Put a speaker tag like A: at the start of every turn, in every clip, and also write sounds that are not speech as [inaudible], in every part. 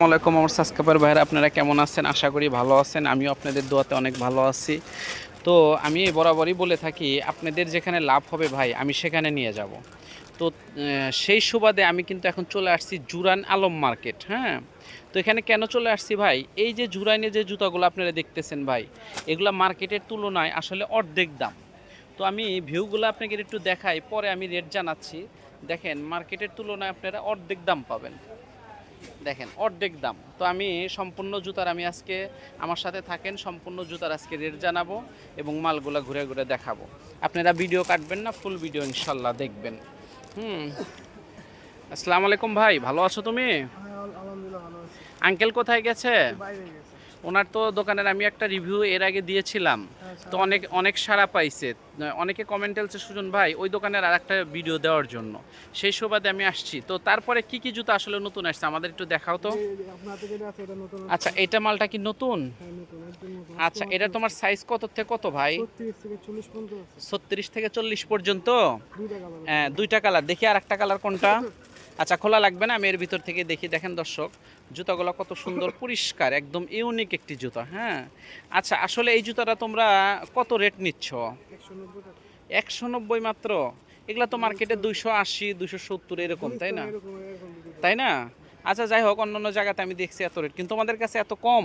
A: আসসালামাইকুম আমার সাবস্ক্রাইবার ভাইরা আপনারা কেমন আছেন? আশা করি ভালো আছেন। আমিও আপনাদের দোয়াতে অনেক ভালো আছি। তো আমি বরাবরই বলে থাকি, আপনাদের যেখানে লাভ হবে ভাই, আমি সেখানে নিয়ে যাব। তো সেই সুবাদে আমি কিন্তু এখন চলে আসছি জুরান আলম মার্কেট হ্যাঁ? তো এখানে কেন চলে আসছি ভাই? এই যে জুরাইনে যে জুতাগুলো আপনারা দেখতেছেন ভাই, এগুলা মার্কেটের তুলনায় আসলে অর্ধেক দাম। তো আমি ভিউগুলো আপনাকে একটু দেখাই, পরে আমি রেট জানাচ্ছি। দেখেন, মার্কেটের তুলনায় আপনারা অর্ধেক দাম পাবেন। দেখেন অর্ধেক দাম। তো আমি সম্পূর্ণ জুতার আমি আজকে আমার সাথে থাকেন সম্পূর্ণ জুতার আজকে রেট জানাব এবং মালগুলা ঘুরে ঘুরে দেখাবো। আপনারা ভিডিও কাটবেন না ফুল ভিডিও ইনশাল্লাহ দেখবেন। হুম। আসসালামু আলাইকুম ভাই ভালো আছো তুমি? আঙ্কেল কোথায় গেছে। ওনার তো দোকানের আমি একটা রিভিউ এর আগে দিয়েছিলাম। তো অনেক অনেক সাড়া পাইছে। অনেকে কমেন্ট এলছে সুজন ভাই ওই দোকানের আর একটা ভিডিও দেওয়ার জন্য। সেই সুবাদে আমি আসছি। তো তারপরে কি কি জুতো আসলে নতুন আসছে? আমাদের একটু দেখাও তো। আচ্ছা এটা মালটা কি নতুন?
B: হ্যাঁ।
A: আচ্ছা এটা তোমার সাইজ কত থেকে কত ভাই?
B: 36 থেকে 40 পর্যন্ত আছে।
A: ছত্রিশ থেকে চল্লিশ পর্যন্ত। হ্যাঁ, দুইটা কালার দেখি আর একটা কালার কোনটা? [laughs] আচ্ছা খোলা লাগবে না আমি এর ভিতর থেকে দেখি। দেখেন দর্শক জুতাগুলো কত সুন্দর [laughs] পরিষ্কার একদম ইউনিক একটি জুতা হ্যাঁ? আচ্ছা আসলে এই জুতাটা তোমরা কত রেট নিচ্ছ? একশো নব্বই মাত্র? এগুলা তো মার্কেটে দুইশো আশি দুইশো সত্তর এরকম তাই না। তাই না? আচ্ছা যাই হোক অন্যান্য জায়গাতে আমি দেখছি এত রেট কিন্তু আমাদের কাছে এত কম।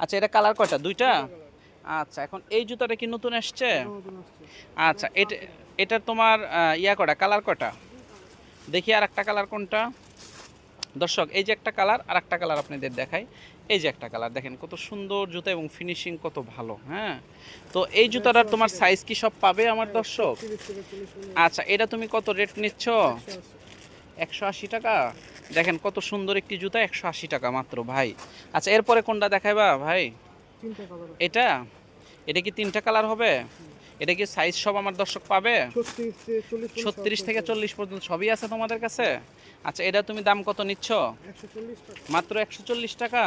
A: আচ্ছা এটা কালার কয়টা? দুইটা? আচ্ছা এখন এই জুতাটা কি নতুন আসছে?
B: নতুন আসছে।
A: আচ্ছা এটা এটা তোমার ইয়া কটা কালার কটা দেখি আর একটা কালার কোনটা? দর্শক এই যে একটা কালার আর একটা কালার আপনাদের দেখাই। এই যে একটা কালার দেখেন কত সুন্দর জুতা এবং ফিনিশিং কত ভালো হ্যাঁ? তো এই জুতাটার তোমার সাইজ কি সব পাবে আমার দর্শক?
B: 30 থেকে 40 পর্যন্ত।
A: আচ্ছা এটা তুমি কত রেট নিচ্ছ। একশো আশি। টাকা? দেখেন কত সুন্দর একটি জুতা একশো আশি টাকা মাত্র ভাই। আচ্ছা এরপরে কোনটা দেখাইবা ভাই। এটা? এটা কি তিনটা কালার হবে? এটা কি সাইজ সব আমার দর্শক পাবে?
B: 36 থেকে 40 পর্যন্ত
A: ছত্রিশ থেকে চল্লিশ পর্যন্ত সবই আছে তোমাদের কাছে? আচ্ছা এটা তুমি দাম কত নিচ্ছ? মাত্র একশো চল্লিশ টাকা?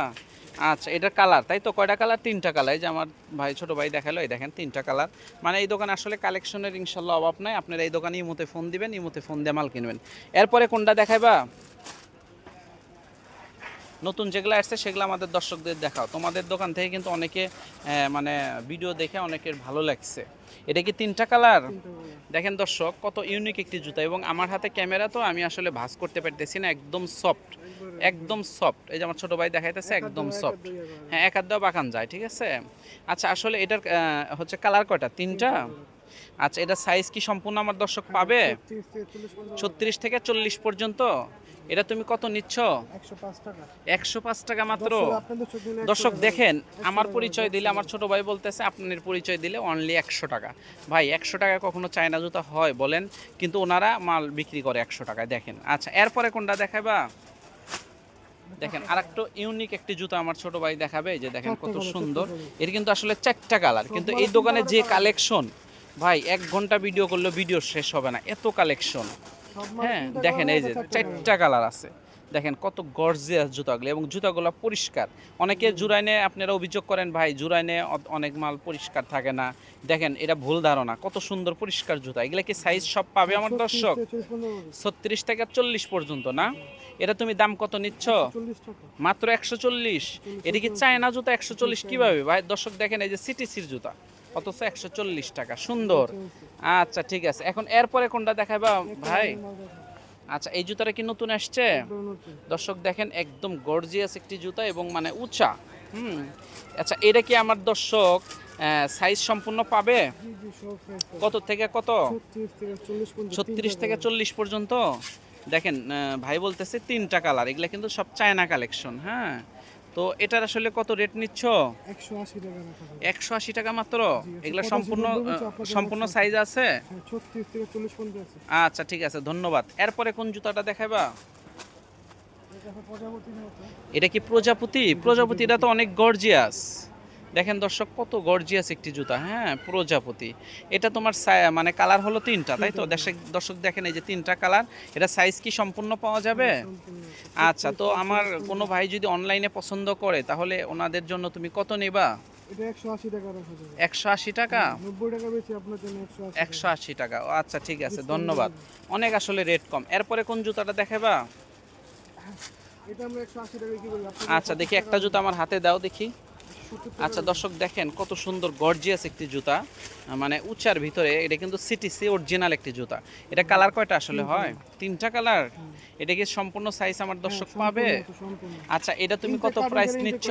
A: আচ্ছা এটা কালার তাই তো? কয়টা কালার তিনটা কালার এই যে আমার ভাই ছোট ভাই দেখাল এই দেখেন তিনটা কালার মানে এই দোকানে আসলে কালেকশনের ইনশাল্লাহ অভাব নাই। আপনারা এই দোকানে ইমোতে ফোন দিবেন ইমোতে ফোন দিয়ে মাল কিনবেন। এরপরে কোনটা দেখাইবা? নতুন যেগুলো আসছে সেগুলো আমাদের দর্শকদের দেখাও। তোমাদের দোকান থেকে কিন্তু অনেকে মানে ভিডিও দেখে অনেকের ভালো লাগছে। এটা কি তিনটা কালার? দেখেন দর্শক কত ইউনিক একটি জুতা এবং আমার হাতে ক্যামেরা তো আমি আসলে ভাঁজ করতে পারতেছি না একদম সফট একদম সফট এই যে আমার ছোট ভাই দেখাইতেছে একদম সফট হ্যাঁ এক দেওয়া বাঁকান যায় ঠিক আছে? আচ্ছা আসলে এটার হচ্ছে কালার কয়টা? তিনটা? আচ্ছা এটা সাইজ কি সম্পূর্ণ আমার দর্শক পাবে?
B: 36 থেকে 40 পর্যন্ত।
A: ছত্রিশ থেকে চল্লিশ পর্যন্ত? এটা তুমি কত নিচ্ছ?
B: 105 টাকা।
A: একশো পাঁচ টাকা মাত্র?
B: দর্শক, আপনাদের চোখ দিলে
A: দর্শক
B: 100 টাকা।
A: দেখেন আমার পরিচয় দিলে আমার ছোট ভাই বলতেছে আপনার পরিচয় দিলে অনলি একশো টাকা। ভাই একশো টাকা কখনো চায়না জুতা হয় বলেন কিন্তু ওনারা মাল বিক্রি করে একশো টাকায় দেখেন। আচ্ছা এরপরে কোনটা দেখাবা? দেখেন আর একটু ইউনিক একটি জুতা আমার ছোট ভাই দেখাবে যে দেখেন কত সুন্দর। এর কিন্তু আসলে চারটা কালার কিন্তু এই দোকানে যে কালেকশন ভাই এক ঘণ্টা ভিডিও করলে ভিডিও শেষ হবে না এত কালেকশন হ্যাঁ দেখেন এই যে
B: চারটা
A: কালার আছে। দেখেন কত গর্জিয়াস জুতাগুলো এবং জুতাগুলো পরিষ্কার। অনেকে জুরাইনে আপনারা অভিযোগ করেন ভাই জুরাইনে অনেক মাল পরিষ্কার থাকে না। দেখেন এটা ভুল ধারণা। কত সুন্দর পরিষ্কার জুতা। এগুলো কি সাইজ সব পাবে আমার দর্শক?
B: থেকে 40 পর্যন্ত হবে।
A: ছত্রিশ থেকে চল্লিশ পর্যন্ত না? এটা তুমি দাম কত নিচ্ছ? মাত্র একশো চল্লিশ। এটা কি চায়না জুতা একশো চল্লিশ কীভাবে? ভাই দর্শক দেখেন এই যে সিটিসির জুতা। অথচ একশো চল্লিশ টাকা, সুন্দর। আচ্ছা ঠিক আছে। এখন এরপরে কোনটা দেখাবা ভাই? আচ্ছা এই জুতাটা কি নতুন আসছে? দর্শক দেখেন, একদম গর্জিয়াস একটি জুতা এবং মানে উঁচা। হুম। আচ্ছা এটা কি আমার দর্শক সাইজ সম্পূর্ণ পাবে? কত থেকে কত? ছত্রিশ থেকে চল্লিশ পর্যন্ত? দেখেন ভাই বলতেছে তিনটা কালার এগুলা কিন্তু সব চায়না কালেকশন হ্যাঁ? তো এটার আসলে কত রেট নিচ্ছ?
B: একশো আশি টাকা
A: মাত্র? এগুলো
B: এগুলা
A: সম্পূর্ণ সম্পূর্ণ সাইজ আছে?
B: হ্যাঁ, আছে।
A: আচ্ছা ঠিক আছে ধন্যবাদ। এরপরে কোন জুতাটা দেখাবা
B: এটা
A: কি প্রজাপতি? প্রজাপতি এটা তো অনেক গর্জিয়াস দেখেন দর্শক কত গর্জিয়াস একটি জুতা হ্যাঁ? প্রজাপতি। এটা তোমার মানে কালার হলো তিনটা তাই তো? দর্শক দর্শক দেখেন এই যে তিনটা কালার এটা সাইজ কি সম্পূর্ণ পাওয়া যাবে? আচ্ছা তো আমার কোনো ভাই যদি অনলাইনে পছন্দ করে তাহলে ওনাদের জন্য তুমি কত নেবা?
B: একশো আশি টাকা
A: একশো আশি টাকা?
B: একশো আশি
A: টাকা। আচ্ছা ঠিক আছে ধন্যবাদ। অনেক আসলে রেট কম। এরপরে কোন জুতাটা দেখাবা?
B: বলি
A: আচ্ছা দেখি একটা জুতা আমার হাতে দাও দেখি। আচ্ছা দর্শক দেখেন কত সুন্দর গর্জিয়াস একটি জুতা। মানে উচ্চার ভিতরে এটা কিন্তু সিটিসি অরিজিনাল একটি জুতা। এটা কালার কয়টা আসলে হয়? তিনটা কালার এটা কি সম্পূর্ণ সাইজ আমার দর্শক পাবে? আচ্ছা এটা তুমি কত প্রাইস নিচ্ছ?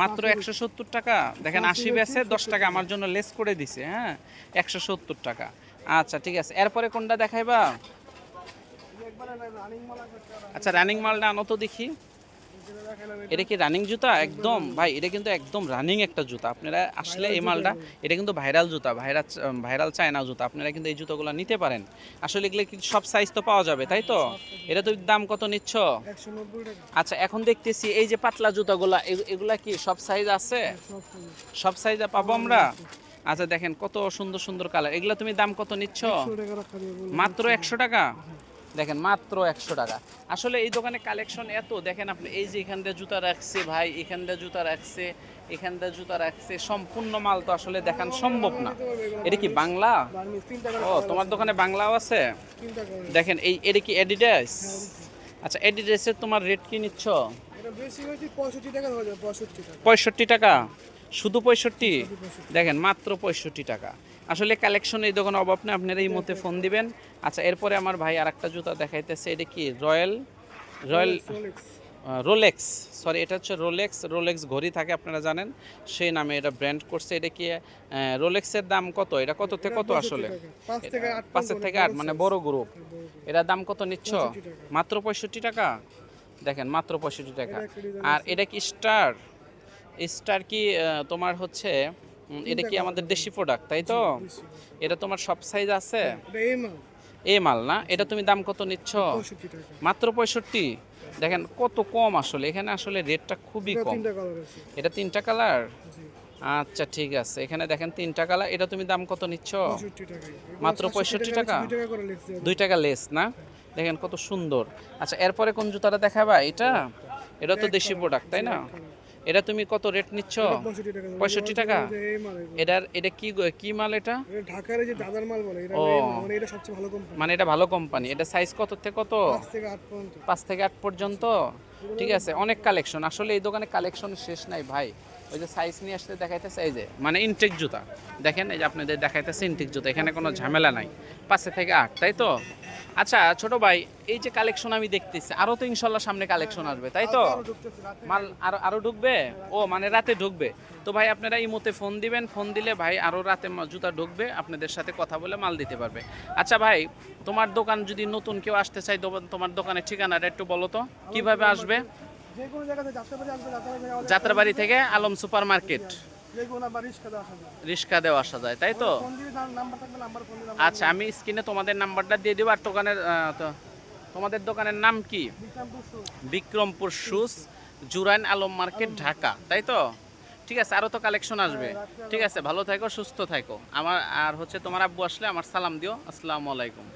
A: মাত্র একশো সত্তর টাকা? দেখেন আশি বেছে দশ টাকা আমার জন্য লেস করে দিছে হ্যাঁ? একশো সত্তর টাকা। আচ্ছা ঠিক আছে। এরপরে কোনটা দেখাইবা? আচ্ছা রানিং মালটা আনো তো দেখি। এটা কি রানিং জুতা? একদম। ভাই, এটা কিন্তু একদম রানিং একটা জুতা। আপনারা আসলে এই মালটা, এটা কিন্তু ভাইরাল জুতা ভাইরাল ভাইরাল চায়না জুতা। আপনারা কিন্তু এই জুতোগুলো নিতে পারেন। আসলে এগুলো সব সাইজ তো পাওয়া যাবে, তাই তো? এটা তো দাম কত নিচ্ছ? আচ্ছা এখন দেখতেছি এই যে পাতলা জুতাগুলা এগু- এগুলা কি সব সাইজ আছে?
B: সব
A: সাইজ পাবো আমরা? আচ্ছা দেখেন কত সুন্দর সুন্দর কালার এগুলা তুমি দাম কত নিচ্ছ। মাত্র একশো টাকা? দেখেন, মাত্র একশো টাকা। আসলে এই দোকানে কালেকশন এত, দেখেন আপনি, এই যে এখান দিয়ে জুতা রাখছে ভাই, এখান দিয়ে জুতা রাখছে, এখান দিয়ে জুতা রাখছে, সম্পূর্ণ মাল তো আসলে দেখান সম্ভব না। এটা কি বাংলা? ও, তোমার দোকানে বাংলাও আছে? দেখেন, এই, এটা কি এডিডাস আচ্ছা এডিডাসের তোমার রেট কি নিচ্ছ?
B: পঁয়ষট্টি টাকা?
A: শুধু পঁয়ষট্টি? দেখেন, মাত্র পঁয়ষট্টি টাকা। আসলে কালেকশন এই দোকানে অভাব নেই আপনারা এই মতে ফোন দিবেন। আচ্ছা এরপরে আমার ভাই আর একটা জুতা দেখাইতেছে এটা কি রয়্যাল? রয়্যাল
B: রোলেক্স
A: সরি এটা হচ্ছে রোলেক্স রোলেক্স ঘড়ি থাকে আপনারা জানেন। সেই নামে এটা ব্র্যান্ড করছে এটা কি রোলেক্সের দাম কত? এটা কত থেকে কত আসলে? পাঁচের থেকে আট মানে বড় গ্রুপ এটার দাম কত নিচ্ছ? মাত্র পঁয়ষট্টি টাকা? দেখেন মাত্র পঁয়ষট্টি টাকা। আর এটা কি স্টার স্টার কি তোমার হচ্ছে এটা কি আমাদের দেশি প্রোডাক্ট তাই তো? এটা তোমার সব সাইজ আছে?
B: মাল।
A: এ মাল না? এটা তুমি দাম কত নিচ্ছ? মাত্র পঁয়ষট্টি? দেখেন কত কম আসলে এখানে আসলে রেটটা খুবই কম। এটা তিনটা কালার আচ্ছা ঠিক আছে। এখানে দেখেন তিনটা কালার এটা তুমি দাম কত নিচ্ছ? মাত্র 65 টাকা?
B: দুই টাকা
A: লেস না? দেখেন কত সুন্দর। আচ্ছা এরপরে কোন জুতাটা দেখাবা? এটা? এটা তো দেশি প্রোডাক্ট তাই না? এটা তুমি কত রেট নিচ্ছ?
B: পঁয়ষট্টি টাকা। দেবে।
A: 65 টাকা?
B: এটা এই মাল এগুলো।
A: এটার এটা কি কি মাল এটা?
B: ঢাকার যে দাদার মাল বলে এটা। মানে এটা সবচেয়ে ভালো কোম্পানি
A: মানে এটা ভালো কোম্পানি এটা সাইজ কত থেকে কত?
B: থেকে পর্যন্ত।
A: পাঁচ থেকে আট পর্যন্ত? ঠিক আছে অনেক কালেকশন আসলে এই দোকানে কালেকশন শেষ নাই ভাই। ওই যে সাইজ নিয়ে আসতে দেখাইতেছে, এই যে মানে ইনটেক জুতা। দেখেন, এই যে আপনাদের দেখাইতেছে ইনটেক জুতা, এখানে কোনো ঝামেলা নাই। পাঁচে থেকে আট, তাই তো? আচ্ছা ছোট ভাই, এই যে কালেকশন আমি দেখতেছি, আরও তো ইনশাল্লাহ সামনে কালেকশন আসবে, তাই তো? মাল আরও আরও ঢুকবে? ও মানে রাতে ঢুকবে। তো ভাই, আপনারা এই মতে ফোন দিবেন, ফোন দিলে ভাই আরও রাতে জুতা ঢুকবে, আপনাদের সাথে কথা বলে মাল দিতে পারবে। আচ্ছা ভাই, তোমার দোকান যদি নতুন কেউ আসতে চাই তোমার দোকানের ঠিকানাটা একটু বলো তো, কীভাবে আসবে?
B: যাত্রাবাড়ি থেকে
A: আলম সুপার মার্কেট
B: রিক্সা দেওয়া আসা যায়।
A: তাই তো? আচ্ছা আমি স্ক্রিনে তোমাদের নাম্বারটা দিয়ে দেবো আর দোকানের তো- তোমাদের দোকানের নাম কি? বিক্রমপুর শুজ জুরাইন আলম মার্কেট ঢাকা তাই তো? ঠিক আছে আরও তো কালেকশন আসবে। ঠিক আছে ভালো থাকো সুস্থ থাকো। আমার আর হচ্ছে তোমার আব্বু আসলে আমার সালাম দিও। আসসালামু আলাইকুম।